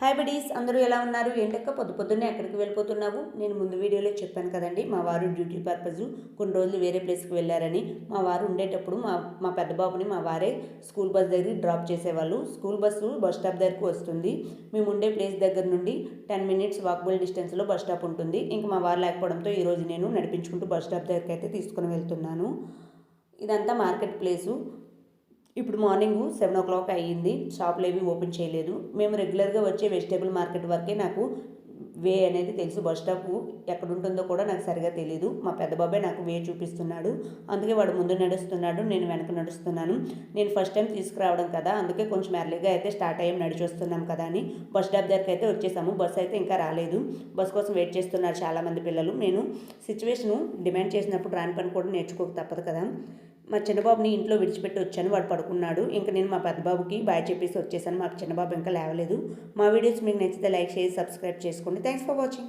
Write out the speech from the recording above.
Hi buddies అందరూ ఎలా ఉన్నారు? ఏంటక్క పొద్దు పొద్దున్నే ఎక్కడికి వెళ్ళిపోతున్నావు? నేను ముందు వీడియోలో చెప్పాను కదండి మా వారు డ్యూటీ పర్పస్ కొన్ని రోజులు వేరే ప్లేస్కి వెళ్ళారని. మా వారు ఉండేటప్పుడు మా మా పెద్ద బాబుని మా వారే స్కూల్ బస్ దగ్గరికి డ్రాప్ చేసేవాళ్ళు. స్కూల్ బస్సు బస్ స్టాప్ దగ్గరకు వస్తుంది. మేము ఉండే ప్లేస్ దగ్గర నుండి టెన్ మినిట్స్ వాకబుల్ డిస్టెన్స్లో బస్ స్టాప్ ఉంటుంది. ఇంకా మా వారు లేకపోవడంతో ఈరోజు నేను నడిపించుకుంటూ బస్ స్టాప్ దగ్గరికి అయితే తీసుకుని వెళ్తున్నాను. ఇదంతా మార్కెట్ ప్లేసు. ఇప్పుడు మార్నింగ్ సెవెన్ ఓ క్లాక్ అయ్యింది. షాపులు ఏవి ఓపెన్ చేయలేదు. మేము రెగ్యులర్గా వచ్చే వెజిటేబుల్ మార్కెట్ వరకే నాకు వే అనేది తెలుసు. బస్ స్టాప్ ఎక్కడ ఉంటుందో కూడా నాకు సరిగా తెలియదు మా పెద్ద బాబాయ్ నాకు వే చూపిస్తున్నాడు. అందుకే వాడు ముందు నడుస్తున్నాడు. నేను వెనక నడుస్తున్నాను. నేను ఫస్ట్ టైం తీసుకురావడం కదా. అందుకే కొంచెం ఎర్లీగా అయితే స్టార్ట్ అయ్యాం. నడిచి వస్తున్నాం కదా అని. బస్ స్టాప్ దగ్గరికి అయితే వచ్చేసాము. బస్ అయితే ఇంకా రాలేదు. బస్ కోసం వెయిట్ చేస్తున్నారు చాలామంది పిల్లలు. నేను సిచ్యువేషను డిమాండ్ చేసినప్పుడు రాని పని కూడా నేర్చుకోక తప్పదు కదా. మా చిన్నబాబుని ఇంట్లో విడిచిపెట్టి వచ్చాను వాడు పడుకున్నాడు. ఇంకా నేను మా పెద్దబాబుకి బాయ్ చెప్పేసి వచ్చేసాను. మా చిన్నబాబు ఇంకా లేవలేదు. మా వీడియోస్ మీకు నచ్చితే లైక్ చేసి సబ్స్క్రైబ్ చేసుకోండి. Thanks for watching